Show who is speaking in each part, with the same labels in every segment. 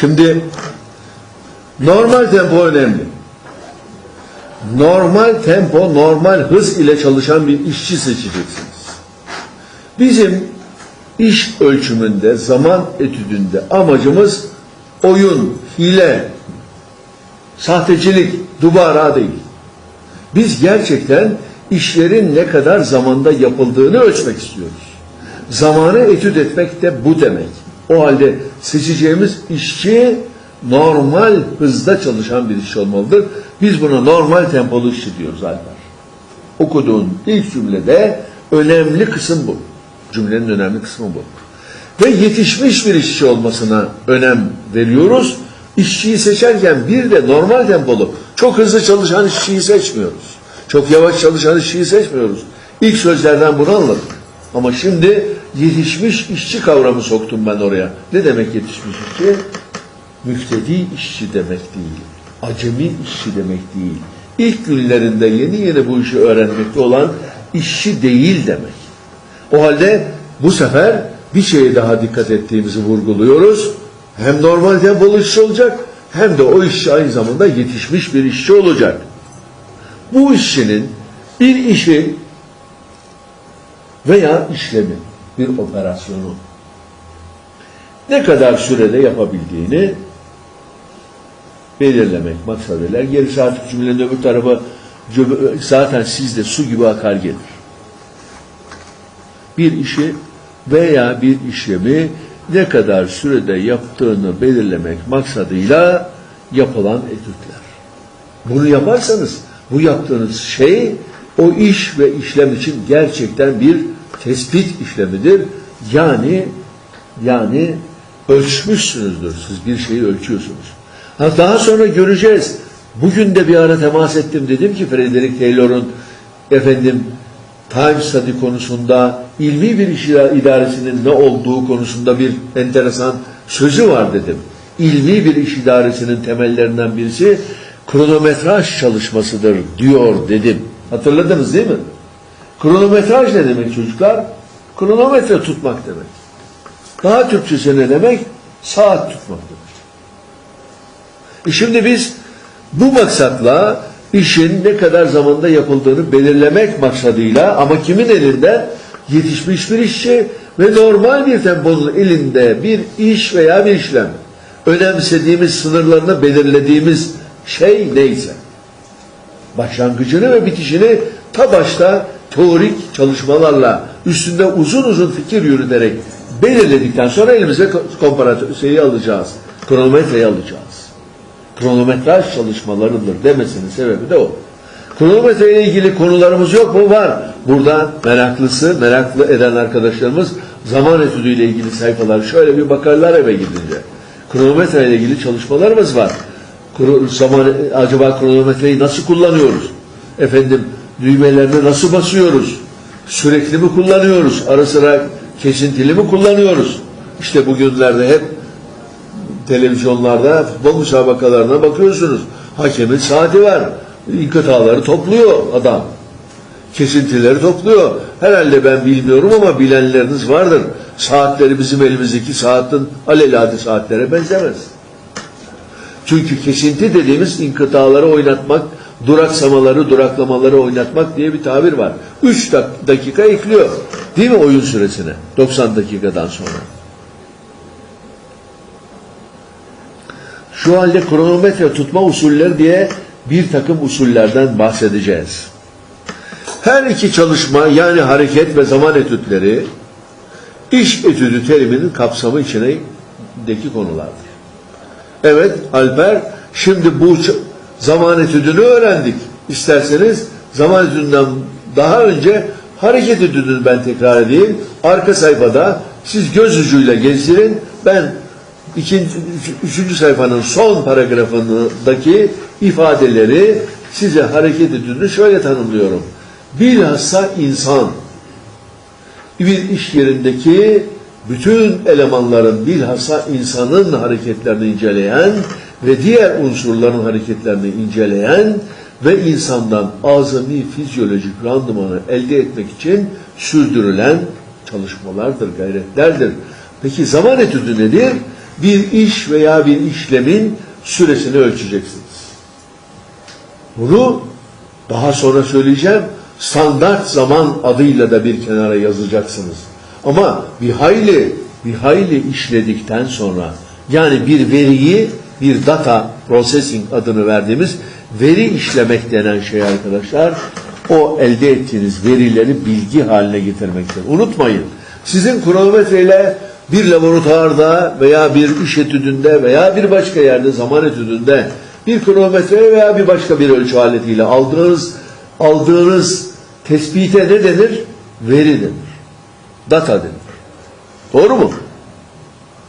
Speaker 1: Şimdi normal tempo önemli. Normal tempo, normal hız ile çalışan bir işçi seçeceksiniz. Bizim iş ölçümünde, zaman etüdünde amacımız oyun, hile, sahtecilik, dubara değil. Biz gerçekten işlerin ne kadar zamanda yapıldığını ölçmek istiyoruz. Zamanı etüt etmek de bu demek. O halde seçeceğimiz işçi normal hızda çalışan bir işçi olmalıdır. Biz buna normal tempolu işçi diyoruz Alper. Okuduğun ilk cümlede önemli kısım bu. Cümlenin önemli kısmı bu. Ve yetişmiş bir işçi olmasına önem veriyoruz. İşçiyi seçerken bir de normal tempolu, çok hızlı çalışan işçiyi seçmiyoruz. Çok yavaş çalışan işçiyi seçmiyoruz. İlk sözlerden bunu anladık. Ama şimdi yetişmiş işçi kavramı soktum ben oraya. Ne demek yetişmiş işçi? Müftedi işçi demek değil. Acemi işçi demek değil. İlk günlerinde yeni yeni bu işi öğrenmekte olan işçi değil demek. O halde bu sefer bir şeye daha dikkat ettiğimizi vurguluyoruz. Hem normal tempolu işçi olacak hem de o işçi aynı zamanda yetişmiş bir işçi olacak. Bu işçinin bir işi veya işlemi, bir operasyonu ne kadar sürede yapabildiğini belirlemek maksadıyla. Gerisi artık cümlenin öbür tarafı zaten sizde su gibi akar gelir. Bir işi veya bir işlemi ne kadar sürede yaptığını belirlemek maksadıyla yapılan etütler. Bunu yaparsanız bu yaptığınız şey o iş ve işlem için gerçekten bir tespit işlemidir. Yani yani ölçmüşsünüzdür. Siz bir şeyi ölçüyorsunuz. Ha, daha sonra göreceğiz. Bugün de bir ara temas ettim. Dedim ki Frederick Taylor'un efendim time study konusunda ilmi bir iş idaresinin ne olduğu konusunda bir enteresan sözü var dedim. İlmi bir iş idaresinin temellerinden birisi kronometraj çalışmasıdır diyor dedim. Hatırladınız değil mi? Kronometraj ne demek çocuklar? Kronometre tutmak demek. Daha Türkçesi ne demek? Saat tutmak demek. E şimdi biz bu maksatla işin ne kadar zamanda yapıldığını belirlemek maksadıyla ama kimin elinde? Yetişmiş bir işçi ve normal bir temponun elinde bir iş veya bir işlem. Önemsediğimiz sınırlarını belirlediğimiz şey neyse. Başlangıcını ve bitişini ta başta teorik çalışmalarla üstünde uzun uzun fikir yürüterek belirledikten sonra elimize komparatörü alacağız. Kronometreyi alacağız. Kronometraj çalışmalarıdır demesinin sebebi de o. Kronometre ile ilgili konularımız yok mu? Var. Burada meraklısı, meraklı eden arkadaşlarımız zaman etüdüyle ilgili sayfalar şöyle bir bakarlar eve gidince. Kronometre ile ilgili çalışmalarımız var. Zaman, acaba kronometreyi nasıl kullanıyoruz? Efendim düğmelerine nasıl basıyoruz? Sürekli mi kullanıyoruz? Ara sıra kesintili mi kullanıyoruz? İşte bugünlerde hep televizyonlarda futbol müsabakalarına bakıyorsunuz. Hakemin saati var. İnkıtaları topluyor adam. Kesintileri topluyor. Herhalde ben bilmiyorum ama bilenleriniz vardır. Saatleri bizim elimizdeki saatin alelade saatlere benzemez. Çünkü kesinti dediğimiz inkıtaları oynatmak, duraksamaları, duraklamaları oynatmak diye bir tabir var. 3 dakika ekliyor. Değil mi oyun süresine? 90 dakikadan sonra. Şu halde kronometre tutma usulleri diye bir takım usullerden bahsedeceğiz. Her iki çalışma yani hareket ve zaman etütleri iş etüdü teriminin kapsamı içindeki konulardır. Evet Alper şimdi bu zaman etüdünü öğrendik. İsterseniz zaman etüdünden daha önce hareket etüdünü ben tekrar edeyim. Arka sayfada siz göz ucuyla gezdirin. Ben ikinci, üçüncü sayfanın son paragrafındaki ifadeleri size hareket etüdünü şöyle tanımlıyorum. Bilhassa insan bir iş yerindeki bütün elemanların bilhassa insanın hareketlerini inceleyen ve diğer unsurların hareketlerini inceleyen ve insandan azami fizyolojik randımanı elde etmek için sürdürülen çalışmalardır, gayretlerdir. Peki zaman etüdü nedir? bir iş veya bir işlemin süresini ölçeceksiniz. Bunu daha sonra söyleyeceğim. Standart zaman adıyla da bir kenara yazacaksınız. Ama bir hayli bir hayli işledikten sonra yani bir veriyi bir data processing adını verdiğimiz veri işlemek denen şey arkadaşlar o elde ettiğiniz verileri bilgi haline getirmektir. Unutmayın. Sizin kronometreyle bir laboratuvarda veya bir iş etüdünde veya bir başka yerde zaman etüdünde bir kronometre veya bir başka bir ölçü aletiyle aldığınız aldığınız tespite ne denir? Veri denir. Data denir. Doğru mu?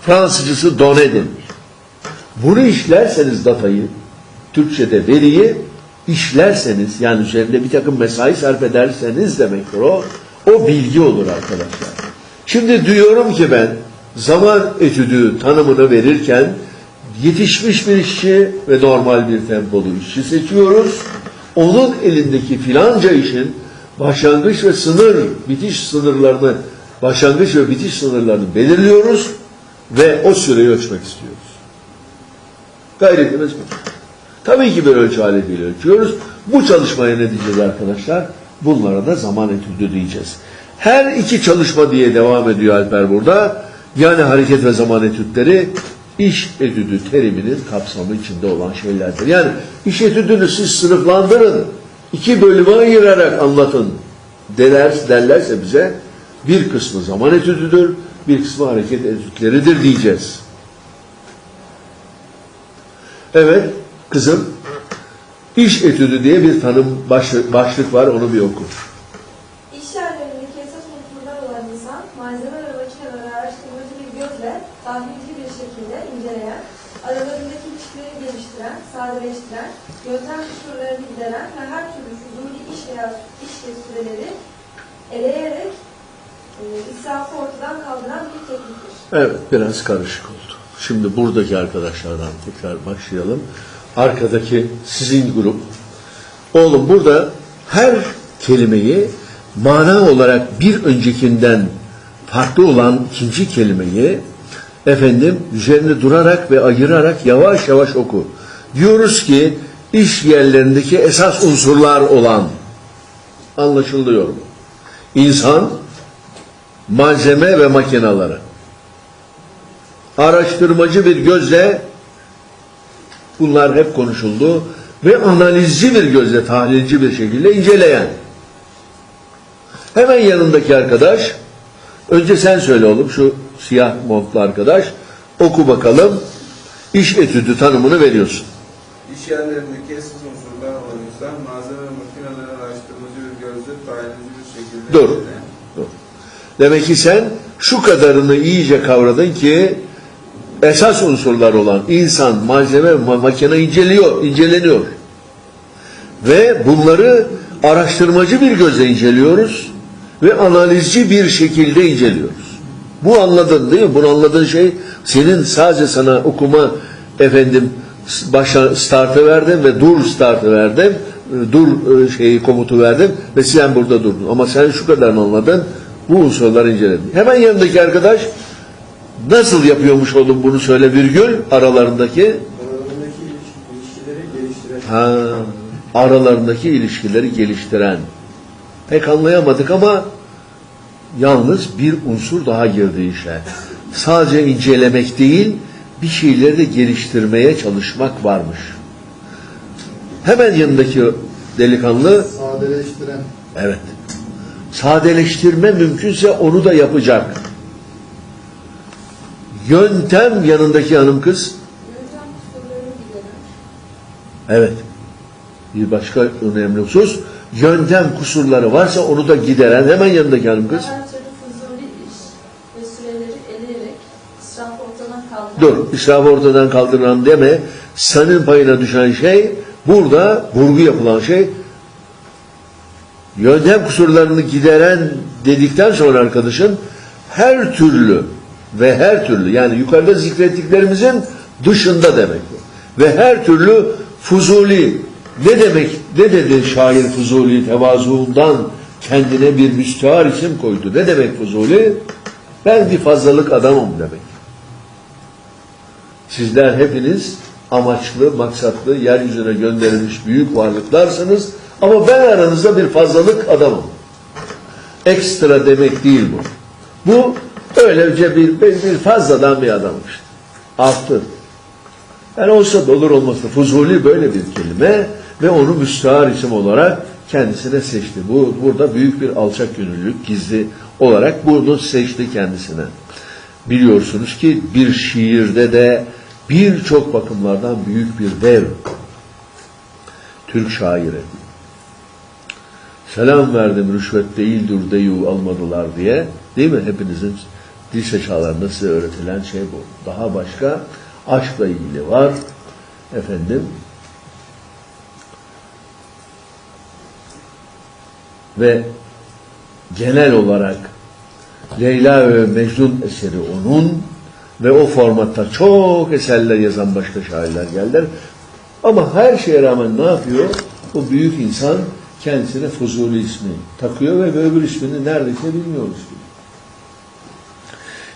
Speaker 1: Fransızcası done denir. Bunu işlerseniz datayı, Türkçe'de veriyi işlerseniz yani üzerinde bir takım mesai sarf ederseniz demektir o. O bilgi olur arkadaşlar. Şimdi diyorum ki ben zaman etüdü tanımını verirken yetişmiş bir işçi ve normal bir tempolu işçi seçiyoruz. Onun elindeki filanca işin başlangıç ve sınır, bitiş sınırlarını, başlangıç ve bitiş sınırlarını belirliyoruz ve o süreyi ölçmek istiyoruz. Gayretimiz bu. Tabii ki bir ölçü aletiyle ölçüyoruz. Bu çalışmaya ne diyeceğiz arkadaşlar? Bunlara da zaman etüdü diyeceğiz. Her iki çalışma diye devam ediyor Alper burada. Yani hareket ve zaman etütleri iş etüdü teriminin kapsamı içinde olan şeylerdir. Yani iş etüdünü siz sınıflandırın. iki bölüme ayırarak anlatın derler, derlerse bize bir kısmı zaman etüdüdür, bir kısmı hareket etütleridir diyeceğiz. Evet, kızım, iş etüdü diye bir tanım başlık, başlık var, onu bir oku.
Speaker 2: İş yerlerindeki esas unsurlar olan insan, malzeme ve makineleri araştırmacı bir gözle tahlilci bir şekilde inceleyen, aralarındaki ilişkileri geliştiren, sadeleştiren, yöntem kusurlarını gideren ve her türlü fuzuli iş veya iş süreleri eleyerek israfı ortadan kaldıran bir tekniktir.
Speaker 1: Evet, biraz karışık oldu. Şimdi buradaki arkadaşlardan tekrar başlayalım. Arkadaki sizin grup. Oğlum burada her kelimeyi mana olarak bir öncekinden farklı olan ikinci kelimeyi efendim üzerinde durarak ve ayırarak yavaş yavaş oku. Diyoruz ki iş yerlerindeki esas unsurlar olan anlaşılıyor mu? İnsan, malzeme ve makineleri araştırmacı bir gözle bunlar hep konuşuldu ve analizci bir gözle, tahlilci bir şekilde inceleyen. Hemen yanındaki arkadaş, önce sen söyle oğlum şu siyah montlu arkadaş, oku bakalım, iş etüdü tanımını veriyorsun.
Speaker 3: İş yerlerindeki esas unsurlar olan insan, malzeme ve makineleri araştırmacı bir gözle, tahlilci bir şekilde...
Speaker 1: Dur.
Speaker 3: inceleyen.
Speaker 1: Demek ki sen şu kadarını iyice kavradın ki esas unsurlar olan insan, malzeme, ma- makine inceliyor, inceleniyor. Ve bunları araştırmacı bir gözle inceliyoruz ve analizci bir şekilde inceliyoruz. Bu anladın değil mi? Bunu anladığın şey senin sadece sana okuma efendim başa startı verdim ve dur startı verdim. Dur e, şeyi komutu verdim ve sen burada durdun. Ama sen şu kadarını anladın. Bu unsurları inceledin. Hemen yanındaki arkadaş nasıl yapıyormuş oğlum bunu söyle virgül aralarındaki
Speaker 3: Aralarındaki iliş- ilişkileri geliştiren...
Speaker 1: ha, aralarındaki ilişkileri geliştiren. Pek anlayamadık ama yalnız bir unsur daha girdi işe. Sadece incelemek değil, bir şeyleri de geliştirmeye çalışmak varmış. Hemen yanındaki delikanlı,
Speaker 4: sadeleştiren,
Speaker 1: evet, sadeleştirme mümkünse onu da yapacak. Yöntem yanındaki hanım kız, Evet. Bir başka önemli husus yöntem kusurları varsa onu da gideren hemen yanındaki hanım kız. Dur, israfı ortadan kaldıran deme. Senin payına düşen şey burada vurgu yapılan şey yöntem kusurlarını gideren dedikten sonra arkadaşın her türlü ve her türlü yani yukarıda zikrettiklerimizin dışında demek bu. Ve her türlü fuzuli ne demek ne dedi şair fuzuli tevazuundan kendine bir müstehar isim koydu. Ne demek fuzuli? Ben bir fazlalık adamım demek. Sizler hepiniz amaçlı, maksatlı, yeryüzüne gönderilmiş büyük varlıklarsınız. Ama ben aranızda bir fazlalık adamım. Ekstra demek değil bu. Bu öylece bir, bir, bir fazladan bir adam işte. Artı. Yani olsa da olur olmasa. Fuzuli böyle bir kelime ve onu müstahar isim olarak kendisine seçti. Bu burada büyük bir alçak gönüllülük gizli olarak bunu seçti kendisine. Biliyorsunuz ki bir şiirde de birçok bakımlardan büyük bir dev. Türk şairi. Selam verdim rüşvet değildir deyu almadılar diye. Değil mi? Hepinizin lise çağlarında size öğretilen şey bu. Daha başka aşkla ilgili var. Efendim ve genel olarak Leyla ve Mecnun eseri onun ve o formatta çok eserler yazan başka şairler geldiler. Ama her şeye rağmen ne yapıyor? O büyük insan kendisine Fuzuli ismi takıyor ve öbür ismini neredeyse bilmiyoruz.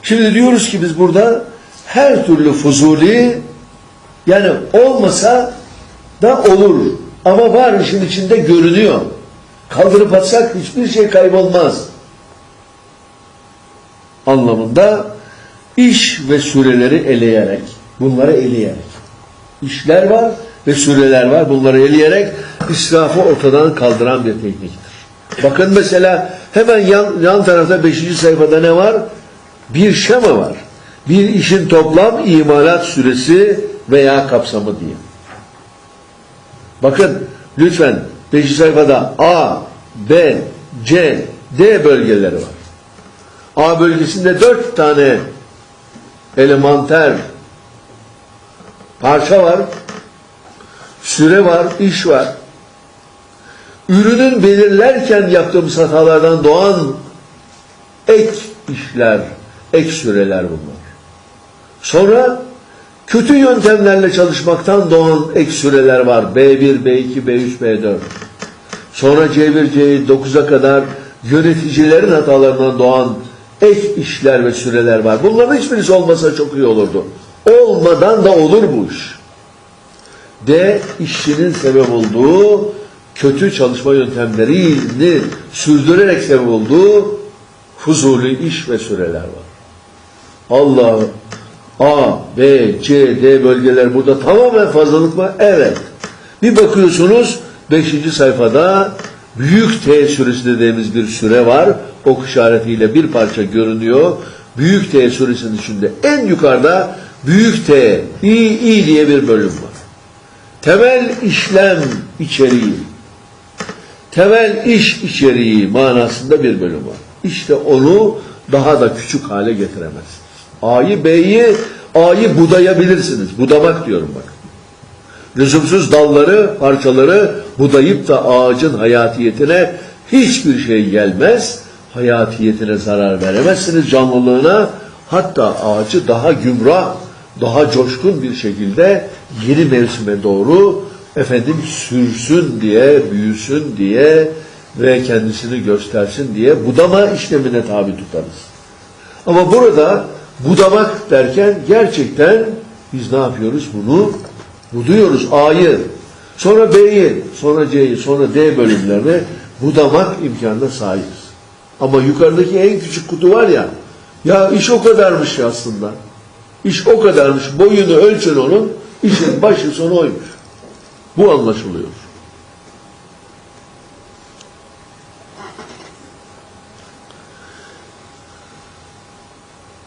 Speaker 1: Şimdi diyoruz ki biz burada her türlü Fuzuli yani olmasa da olur. Ama var işin içinde görünüyor. Kaldırıp atsak hiçbir şey kaybolmaz. Anlamında iş ve süreleri eleyerek, bunları eleyerek. İşler var ve süreler var. Bunları eleyerek israfı ortadan kaldıran bir tekniktir. Bakın mesela hemen yan, yan tarafta 5. sayfada ne var? Bir şema var. Bir işin toplam imalat süresi veya kapsamı diye. Bakın lütfen 5. sayfada A, B, C, D bölgeleri var. A bölgesinde dört tane elementer parça var. Süre var, iş var. Ürünün belirlerken yaptığımız hatalardan doğan ek işler, ek süreler bunlar. Sonra kötü yöntemlerle çalışmaktan doğan ek süreler var. B1, B2, B3, B4. Sonra C1, C9'a kadar yöneticilerin hatalarından doğan ek işler ve süreler var. Bunların hiçbirisi olmasa çok iyi olurdu. Olmadan da olur bu iş. D işçinin sebep olduğu kötü çalışma yöntemlerini sürdürerek sebep olduğu fuzuli iş ve süreler var. Allah A, B, C, D bölgeler burada tamamen fazlalık var. Evet. Bir bakıyorsunuz 5. sayfada büyük T süresi dediğimiz bir süre var. Ok işaretiyle bir parça görünüyor. Büyük T süresinin içinde en yukarıda büyük T, İ, İ diye bir bölüm var. Temel işlem içeriği. Temel iş içeriği manasında bir bölüm var. İşte onu daha da küçük hale getiremezsiniz. A'yı B'yi A'yı budayabilirsiniz. Budamak diyorum bak. Lüzumsuz dalları, parçaları budayıp da ağacın hayatiyetine hiçbir şey gelmez. Hayatiyetine zarar veremezsiniz canlılığına. Hatta ağacı daha gümrah, daha coşkun bir şekilde yeni mevsime doğru efendim sürsün diye, büyüsün diye ve kendisini göstersin diye budama işlemine tabi tutarız. Ama burada budamak derken gerçekten biz ne yapıyoruz? Bunu buduyoruz A'yı, sonra B'yi, sonra C'yi, sonra D bölümlerine budamak imkanına sahibiz. Ama yukarıdaki en küçük kutu var ya, ya iş o kadarmış aslında. İş o kadarmış, boyunu ölçün onun, işin başı sonu oymuş. Bu anlaşılıyor.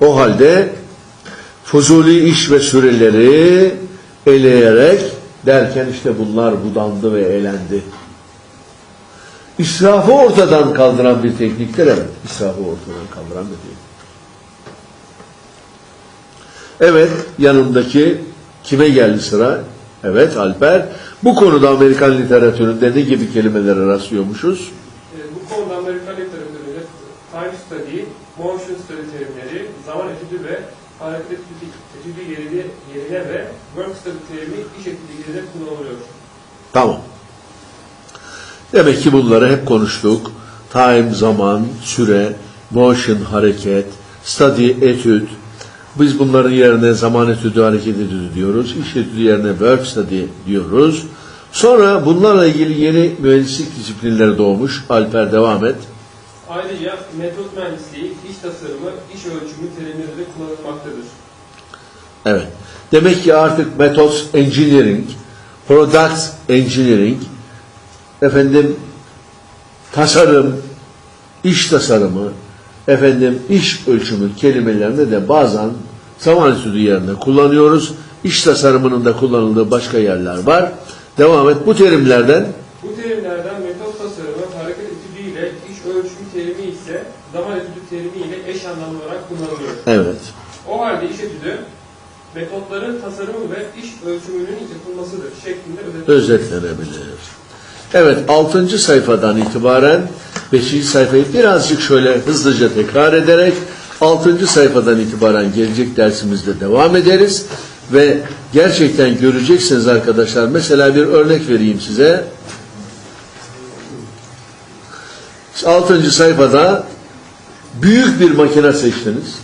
Speaker 1: O halde fuzuli iş ve süreleri eleyerek derken işte bunlar budandı ve eğlendi. İsrafı ortadan kaldıran bir tekniktir evet. İsrafı ortadan kaldıran bir teknik. Evet yanımdaki kime geldi sıra? Evet Alper. Bu konuda Amerikan literatüründe ne gibi kelimelere rastlıyormuşuz?
Speaker 4: E, bu konuda Amerikan literatüründe time study, motion study terimleri, zaman etüdü ve hareket etüdü, yerine, yerine ve work study terimi iş etüdü kullanılıyor.
Speaker 1: Tamam. Demek ki bunları hep konuştuk. Time, zaman, süre, motion, hareket, study, etüt. Biz bunların yerine zaman etüdü, hareket etüdü diyoruz. İş etüdü yerine work study diyoruz. Sonra bunlarla ilgili yeni mühendislik disiplinleri doğmuş. Alper devam et.
Speaker 4: Ayrıca metot mühendisliği, iş tasarımı, iş ölçümü terimleri de kullanılmaktadır.
Speaker 1: Evet. Demek ki artık methods engineering, product engineering, efendim tasarım, iş tasarımı, efendim iş ölçümü kelimelerinde de bazen zaman etüdü yerine kullanıyoruz. İş tasarımının da kullanıldığı başka yerler var. Devam et. Bu terimlerden
Speaker 4: Bu terimlerden metot tasarımı, hareket etüdü ile iş ölçümü terimi ise zaman etüdü terimi ile eş anlamlı olarak kullanılıyor.
Speaker 1: evet.
Speaker 4: O halde iş etüdü, metotların tasarımı ve iş ölçümünün yapılmasıdır şeklinde
Speaker 1: özetlenebilir. Evet, 6. sayfadan itibaren 5. sayfayı birazcık şöyle hızlıca tekrar ederek 6. sayfadan itibaren gelecek dersimizde devam ederiz ve gerçekten göreceksiniz arkadaşlar. Mesela bir örnek vereyim size. 6. sayfada büyük bir makine seçtiniz.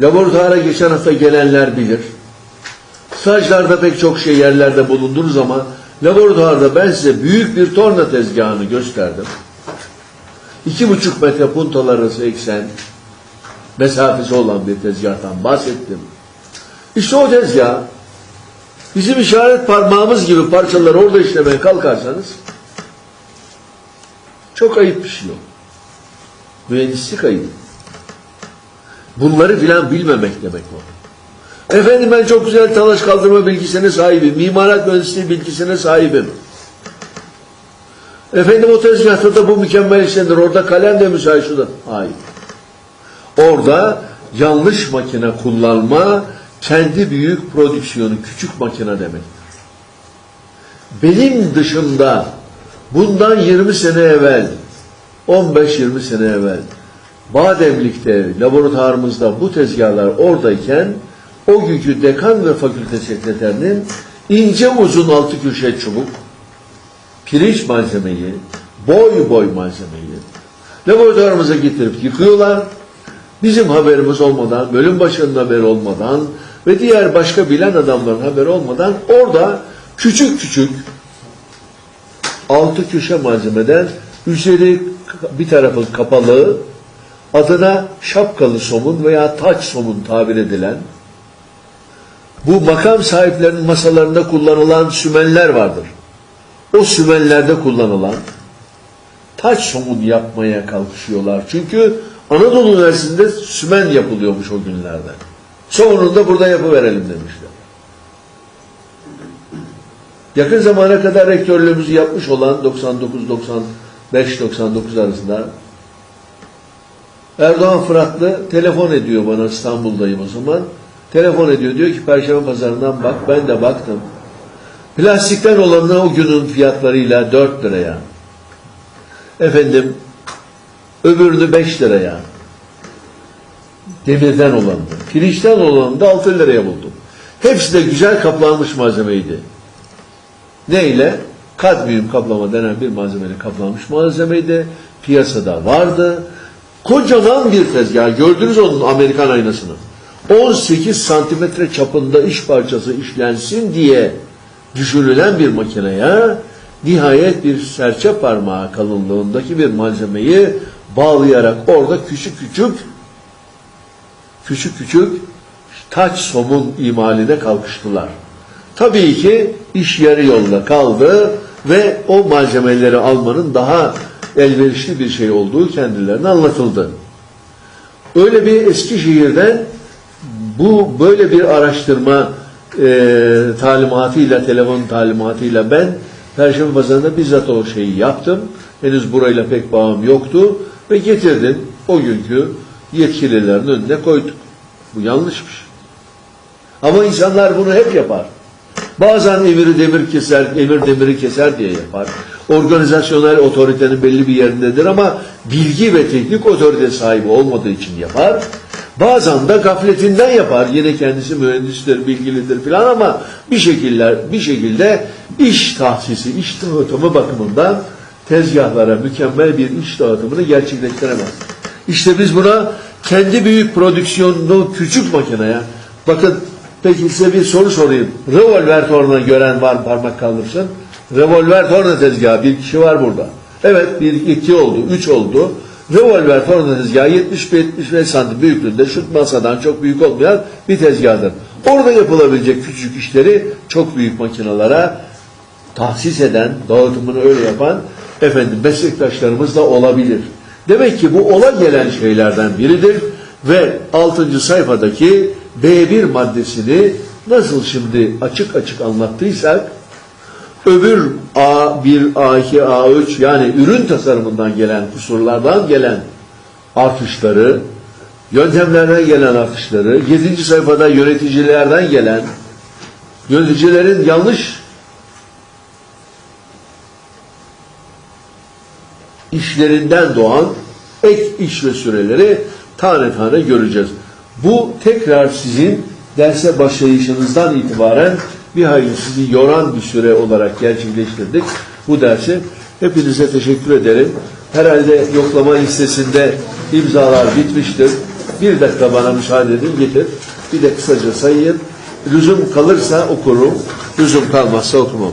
Speaker 1: Laboratuvara geçen hafta gelenler bilir. Stajlarda pek çok şey yerlerde bulundururuz ama laboratuvarda ben size büyük bir torna tezgahını gösterdim. İki buçuk metre puntolar arası eksen mesafesi olan bir tezgahtan bahsettim. İşte o tezgah bizim işaret parmağımız gibi parçaları orada işlemeye kalkarsanız çok ayıp bir şey o. Mühendislik ayıp. Bunları filan bilmemek demek o. Efendim ben çok güzel talaş kaldırma bilgisine sahibim. Mimarat mühendisliği bilgisine sahibim. Efendim o tezgahta da bu mükemmel işlenir. Orada kalem de müsait şurada. Hayır. Orada yanlış makine kullanma kendi büyük prodüksiyonu küçük makine demektir. Benim dışımda bundan 20 sene evvel 15-20 sene evvel Bademlik'te laboratuvarımızda bu tezgahlar oradayken o günkü dekan ve fakülte sekreterinin ince uzun altı köşe çubuk, pirinç malzemeyi, boy boy malzemeyi laboratuvarımıza getirip yıkıyorlar. Bizim haberimiz olmadan, bölüm başının haberi olmadan ve diğer başka bilen adamların haberi olmadan orada küçük küçük altı köşe malzemeden üzeri bir tarafı kapalı, adına şapkalı somun veya taç somun tabir edilen bu makam sahiplerinin masalarında kullanılan sümenler vardır. O sümenlerde kullanılan taç somun yapmaya kalkışıyorlar. Çünkü Anadolu Üniversitesi'nde sümen yapılıyormuş o günlerde. Somununu da burada yapıverelim demişler. Yakın zamana kadar rektörlüğümüzü yapmış olan 99-95-99 arasında Erdoğan Fıratlı telefon ediyor bana İstanbul'dayım o zaman. Telefon ediyor diyor ki Perşembe Pazarı'ndan bak ben de baktım. Plastikten olanı o günün fiyatlarıyla 4 liraya. Efendim öbürünü 5 liraya. Demirden olanı. Pirinçten olanı da 6 liraya buldum. Hepsi de güzel kaplanmış malzemeydi. Ne ile? Kadmiyum kaplama denen bir malzemeyle kaplanmış malzemeydi. Piyasada vardı. Kocaman bir tezgah. Gördünüz onun Amerikan aynasını. 18 santimetre çapında iş parçası işlensin diye düşünülen bir makineye nihayet bir serçe parmağı kalınlığındaki bir malzemeyi bağlayarak orada küçük küçük küçük küçük taç somun imaline kalkıştılar. Tabii ki iş yarı yolda kaldı ve o malzemeleri almanın daha elverişli bir şey olduğu kendilerine anlatıldı. Öyle bir Eskişehir'den bu böyle bir araştırma e, talimatıyla, telefon talimatıyla ben Perşembe Pazarı'nda bizzat o şeyi yaptım. Henüz burayla pek bağım yoktu ve getirdim o günkü yetkililerin önüne koyduk. Bu yanlışmış. Ama insanlar bunu hep yapar. Bazen emiri demir keser, emir demiri keser diye yapar. Organizasyonel otoritenin belli bir yerindedir ama bilgi ve teknik otorite sahibi olmadığı için yapar. Bazen de gafletinden yapar. Yine kendisi mühendistir, bilgilidir filan ama bir şekiller, bir şekilde iş tahsisi, iş dağıtımı bakımından tezgahlara mükemmel bir iş dağıtımını gerçekleştiremez. İşte biz buna kendi büyük prodüksiyonlu küçük makineye bakın peki size bir soru sorayım. Revolver torna gören var parmak kaldırsın. Revolver torna tezgahı bir kişi var burada. Evet bir iki oldu, üç oldu. Revolver torna tezgahı 70-75 santim büyüklüğünde şu masadan çok büyük olmayan bir tezgahdır. Orada yapılabilecek küçük işleri çok büyük makinalara tahsis eden, dağıtımını öyle yapan efendim meslektaşlarımız da olabilir. Demek ki bu ola gelen şeylerden biridir ve 6. sayfadaki B1 maddesini nasıl şimdi açık açık anlattıysak öbür A1, A2, A3 yani ürün tasarımından gelen kusurlardan gelen artışları, yöntemlerden gelen artışları, 7. sayfada yöneticilerden gelen yöneticilerin yanlış işlerinden doğan ek iş ve süreleri tane tane göreceğiz. Bu tekrar sizin derse başlayışınızdan itibaren bir hayli sizi yoran bir süre olarak gerçekleştirdik bu dersi. Hepinize teşekkür ederim. Herhalde yoklama listesinde imzalar bitmiştir. Bir dakika bana müsaade edin getir. Bir de kısaca sayayım. Lüzum kalırsa okurum. Lüzum kalmazsa okumam.